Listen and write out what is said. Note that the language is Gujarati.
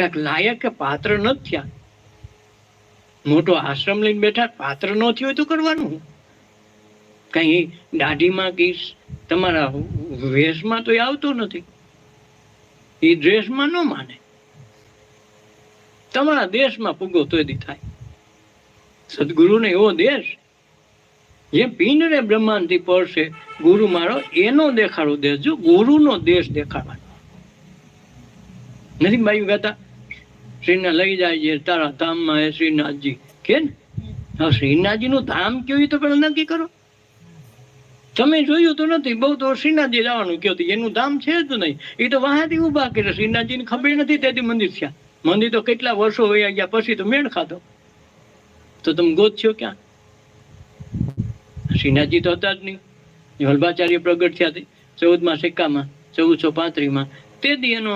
કાંઈક લાયક પાત્ર નથી થયા. મોટો આશ્રમ લઈને બેઠા પાત્ર ન થયો તો કરવાનું. કઈ દાઢીમાં કે તમારા વેશમાં તો એ આવતો નથી. એ ડ્રેસમાં ન માને. તમારા દેશમાં પૂગો તો દી થાય. સદગુરુને એવો દેશ જે પિંડને બ્રહ્માંડથી પડશે ગુરુ મારો એનો દેખાડો દેશ જો ગુરુનો દેશ દેખાડવાનો. નથી બાયું ગાતા? શ્રીના લઈ જાય છે તારા ધામમાં એ શ્રીનાથજી. કે ને હવે શ્રીનાથજીનું ધામ કેવું તો પેલા નક્કી કરો? તમે જોયું તો નથી બહુ તો શ્રીનાથજી જવાનું કયો. એનું ધામ છે જ નહીં. એ તો વાહાથી ઊભા કરે શ્રીનાથજીને ખબર નથી તેથી મંદિર થયા મંદિર તો કેટલા વર્ષો વયા ગયા પછી તો મેળ ખાતો તો તમે ગોતશો ક્યાં? શ્રીનાથજી તો હતા જ નહીં. વલ્ભાચાર્ય પ્રગટ થયા તે ચૌદમાં સિક્કામાં ચૌદસો પાંત્રીસમાં. તે દી એનો